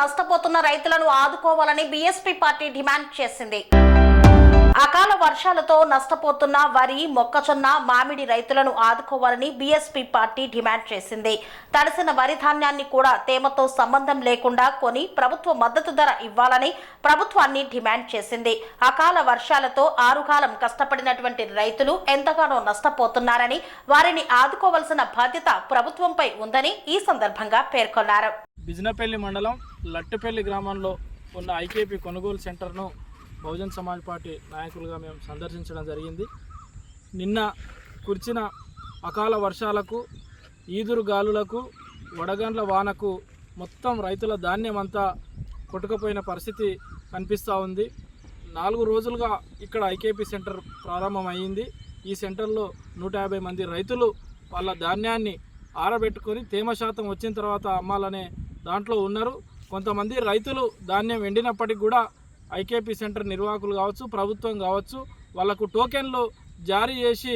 నష్టపోతున్న రైతులను ఆదుకోవాలని బీఎస్పీ పార్టీ డిమాండ్ చేసింది. అకాల వర్షాలతో నష్టపోతున్న వరి మొక్కజొన్న మామిడి రైతులను ఆదుకోవాలని బీఎస్పీ పార్టీ డిమాండ్ చేసింది. తడిసిన వరి ధాన్యాన్ని కూడా తేమతో సంబంధం లేకుండా కొని ప్రభుత్వ మద్దతు ధర ఇవ్వాలని ప్రభుత్వాన్ని డిమాండ్ చేసింది. అకాల వర్షాలతో ఆరుగాలం కష్టపడినటువంటి రైతులు ఎంతగానో నష్టపోతున్నారని వారిని ఆదుకోవాల్సిన బాధ్యత ప్రభుత్వంపై ఉందని ఈ సందర్భంగా పేర్కొన్నారు. బిజినపల్లి మండలం లట్టపల్లి గ్రామంలో ఉన్న ఐకేపీ కొనుగోలు సెంటర్ను బహుజన్ సమాజ్ పార్టీ నాయకులుగా మేము సందర్శించడం జరిగింది. నిన్న కురిచిన అకాల వర్షాలకు ఈదురు గాలులకు వడగండ్ల వానకు మొత్తం రైతుల ధాన్యం అంతా కొట్టుకుపోయిన పరిస్థితి కనిపిస్తూ ఉంది. నాలుగు రోజులుగా ఇక్కడ ఐకేపీ సెంటర్ ప్రారంభమైంది. ఈ సెంటర్లో నూట యాభై మంది రైతులు వాళ్ళ ధాన్యాన్ని ఆరబెట్టుకొని తేమ శాతం వచ్చిన తర్వాత అమ్మాలనే దాంట్లో ఉన్నారు. కొంతమంది రైతులు ధాన్యం ఎండినప్పటికి కూడా ఐకేపీ సెంటర్ నిర్వాహకులు కావచ్చు ప్రభుత్వం కావచ్చు వాళ్ళకు టోకెన్లు జారీ చేసి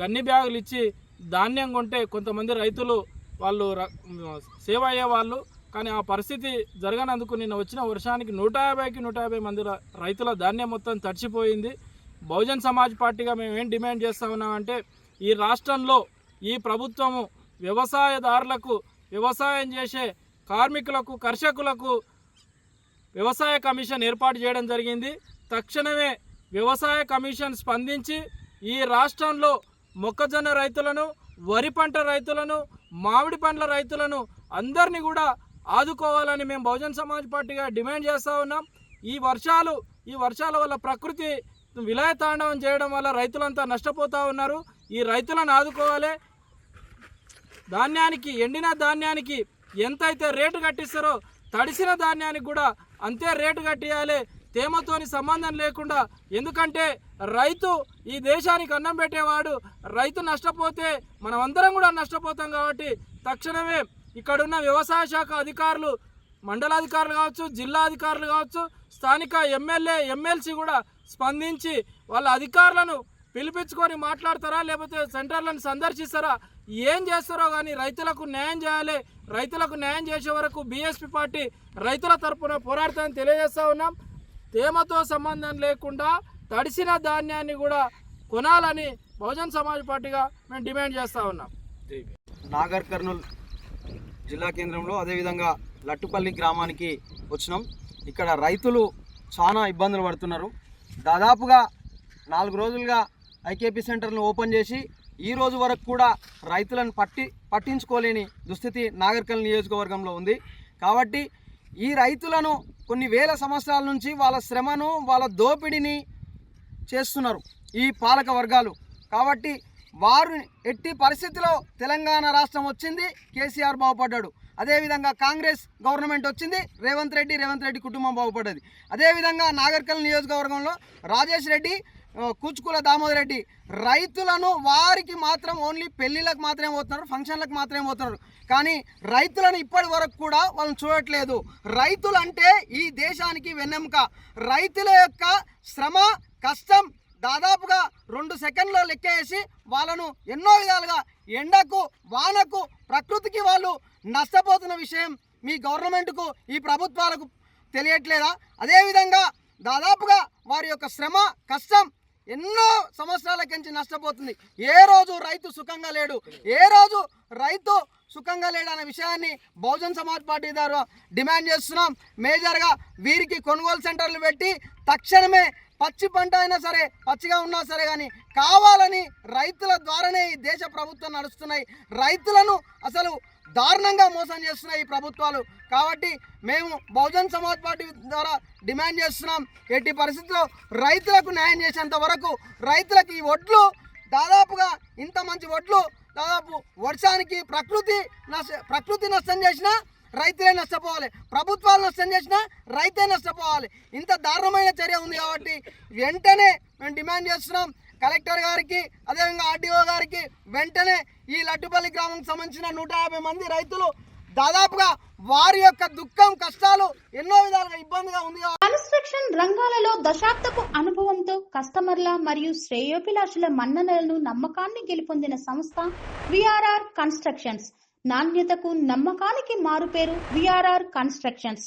గన్ని బ్యాగులు ఇచ్చి ధాన్యం కొంటే కొంతమంది రైతులు వాళ్ళు ర- అయ్యేవాళ్ళు. వాళ్ళు కానీ ఆ పరిస్థితి జరగనందుకు నిన్న వచ్చిన వర్షానికి నూట యాభైకి నూట యాభై మంది రైతుల ధాన్యం మొత్తం తడిచిపోయింది. బహుజన్ సమాజ్ పార్టీగా మేము ఏం డిమాండ్ చేస్తా ఉన్నామంటే ఈ రాష్ట్రంలో ఈ ప్రభుత్వము వ్యవసాయదారులకు వ్యవసాయం చేసే కార్మికులకు కర్షకులకు వ్యవసాయ కమిషన్ ఏర్పాటు చేయడం జరిగింది. తక్షణమే వ్యవసాయ కమిషన్ స్పందించి ఈ రాష్ట్రంలో మొక్కజొన్న రైతులను వరి పంట రైతులను మామిడి పండ్ల రైతులను అందరినీ కూడా ఆదుకోవాలని మేము బహుజన్ సమాజ్ పార్టీగా డిమాండ్ చేస్తూ ఉన్నాం. ఈ వర్షాలు ఈ వర్షాల వల్ల ప్రకృతి విలయతాండవం చేయడం వల్ల రైతులంతా నష్టపోతూ ఉన్నారు. ఈ రైతులను ఆదుకోవాలి. ధాన్యానికి ఎండిన ధాన్యానికి ఎంతైతే రేటు కట్టిస్తారో తడిసిన ధాన్యానికి కూడా అంతే రేటు కట్టియాలి. తేమతోని సంబంధం లేకుండా ఎందుకంటే రైతు ఈ దేశానికి అన్నం పెట్టేవాడు. రైతు నష్టపోతే మనమందరం కూడా నష్టపోతాం కాబట్టి తక్షణమే ఇక్కడున్న వ్యవసాయ శాఖ అధికారులు మండలాధికారులు కావచ్చు జిల్లా అధికారులు కావచ్చు స్థానిక ఎమ్మెల్యే ఎమ్మెల్సీ కూడా స్పందించి వాళ్ళ అధికారులను పిలిపించుకొని మాట్లాడతారా లేకపోతే సెంటర్లను సందర్శిస్తారా ఏం చేస్తారో కానీ రైతులకు న్యాయం చేయాలి. రైతులకు న్యాయం చేసే వరకు బీఎస్పీ పార్టీ రైతుల తరపున పోరాడతామని తెలియజేస్తూ ఉన్నాం. తేమతో సంబంధం లేకుండా తడిసిన ధాన్యాన్ని కూడా కొనాలని బహుజన్ సమాజ్ పార్టీగా మేము డిమాండ్ చేస్తూ ఉన్నాం. నాగర్ కర్నూల్ జిల్లా కేంద్రంలో అదేవిధంగా లట్టుపల్లి గ్రామానికి వచ్చినాం. ఇక్కడ రైతులు చాలా ఇబ్బందులు పడుతున్నారు. దాదాపుగా నాలుగు రోజులుగా ఐకేపీ సెంటర్ను ఓపెన్ చేసి ఈ రోజు వరకు కూడా రైతులను పట్టి పట్టించుకోలేని దుస్థితి నాగర్కల్ నియోజకవర్గంలో ఉంది. కాబట్టి ఈ రైతులను కొన్ని వేల సంవత్సరాల నుంచి వాళ్ళ శ్రమను వాళ్ళ దోపిడీని చేస్తున్నారు ఈ పాలక వర్గాలు. కాబట్టి వారు ఎట్టి పరిస్థితిలో తెలంగాణ రాష్ట్రం వచ్చింది కేసీఆర్ బాగుపడ్డాడు. అదేవిధంగా కాంగ్రెస్ గవర్నమెంట్ వచ్చింది రేవంత్ రెడ్డి రేవంత్ రెడ్డి కుటుంబం బాగుపడ్డది. అదేవిధంగా నాగర్కల్ నియోజకవర్గంలో రాజేష్ రెడ్డి కూచుకుల దామోదర్ రెడ్డి రైతులను వారికి మాత్రం ఓన్లీ పెళ్ళిళ్ళకు మాత్రమే పోతున్నారు ఫంక్షన్లకు మాత్రమే పోతున్నారు. కానీ రైతులను ఇప్పటి వరకు కూడా వాళ్ళని చూడట్లేదు. రైతులు అంటే ఈ దేశానికి వెన్నెముక. రైతుల యొక్క శ్రమ కష్టం దాదాపుగా రెండు సెకండ్లో లెక్కేసి వాళ్ళను ఎన్నో విధాలుగా ఎండకు వానకు ప్రకృతికి వాళ్ళు నష్టపోతున్న విషయం మీ గవర్నమెంట్కు ఈ ప్రభుత్వాలకు తెలియట్లేదా? అదేవిధంగా దాదాపుగా వారి యొక్క శ్రమ కష్టం ఎన్నో సంవత్సరాల కించి నష్టపోతుంది. ఏ రోజు రైతు సుఖంగా లేడు? ఏ రోజు రైతు సుఖంగా లేడు అనే విషయాన్ని బహుజన్ సమాజ్ పార్టీ ద్వారా డిమాండ్ చేస్తున్నాం. మేజర్గా వీరికి కొనుగోలు సెంటర్లు పెట్టి తక్షణమే పచ్చి పంట అయినా సరే పచ్చిగా ఉన్నా సరే కానీ కావాలని రైతుల ద్వారానే ఈ దేశ ప్రభుత్వం నడుస్తున్నాయి. రైతులను అసలు దారుణంగా మోసం చేస్తున్నాయి ఈ ప్రభుత్వాలు. కాబట్టి మేము బహుజన్ సమాజ్ పార్టీ ద్వారా డిమాండ్ చేస్తున్నాం. ఎట్టి పరిస్థితుల్లో రైతులకు న్యాయం చేసేంత వరకు రైతులకు ఈ వడ్లు దాదాపుగా ఇంత మంచి వడ్లు దాదాపు వర్షానికి ప్రకృతి నష్ట ప్రకృతి నష్టం చేసినా రైతులే నష్టపోవాలి. ప్రభుత్వాలు నష్టం చేసినా రైతే నష్టపోవాలి. ఇంత దారుణమైన చర్య ఉంది కాబట్టి వెంటనే మేము డిమాండ్ చేస్తున్నాం. కలెక్టర్ గారికి అదేవిధంగా ఆర్డీఓ గారికి వెంటనే ఈ లడ్డుపల్లి గ్రామంకి సంబంధించిన నూట యాభై మంది రైతులు దాదాపుగా వారి యొక్క దుఃఖం కష్టాలు ఎన్నో విధాలుగా ఇబ్బందిగా ఉంది. కన్స్ట్రక్షన్ రంగాలలో దశాబ్దపు అనుభవంతో కస్టమర్ల మరియు శ్రేయోభిలాషుల మన్ననలను నమ్మకాన్ని గెలుపొందిన సంస్థ విఆర్ఆర్ కన్స్ట్రక్షన్స్. నాణ్యతకు నమ్మకానికి మారుపేరు VRR constructions.